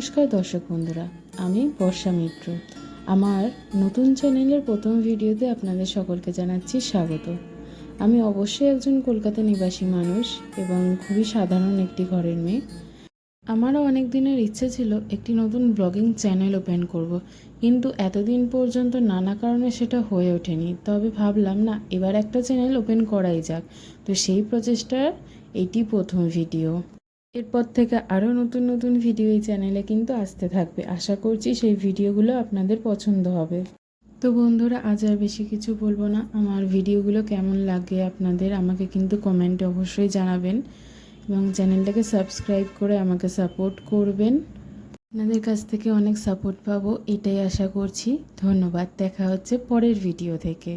নমস্কার দর্শক বন্ধুরা, আমি বর্ষা মিত্র। আমার নতুন চ্যানেলের প্রথম ভিডিওতে আপনাদের সকলকে জানাচ্ছি স্বাগত। আমি অবশ্যই একজন কলকাতা নিবাসী মানুষ এবং খুবই সাধারণ একটি ঘরের মেয়ে। আমারও অনেক দিনের ইচ্ছে ছিল একটি নতুন ব্লগিং চ্যানেল ওপেন করব। কিন্তু এতদিন পর্যন্ত নানা কারণে সেটা হয়ে ওঠেনি। তবে ভাবলাম, না, এবার একটা চ্যানেল ওপেন করাই যাক। তো সেই প্রচেষ্টার এটি প্রথম ভিডিও। এরপর থেকে আরও নতুন নতুন ভিডিও এই চ্যানেলে কিন্তু আসতে থাকবে। আশা করছি সেই ভিডিওগুলো আপনাদের পছন্দ হবে। তো বন্ধুরা, আজ আর বেশি কিছু বলব না। আমার ভিডিওগুলো কেমন লাগে আপনাদের আমাকে কিন্তু কমেন্টে অবশ্যই জানাবেন এবং চ্যানেলটাকে সাবস্ক্রাইব করে আমাকে সাপোর্ট করবেন। আপনাদের কাছ থেকে অনেক সাপোর্ট পাবো, এটাই আশা করছি। ধন্যবাদ, দেখা হচ্ছে পরের ভিডিও থেকে।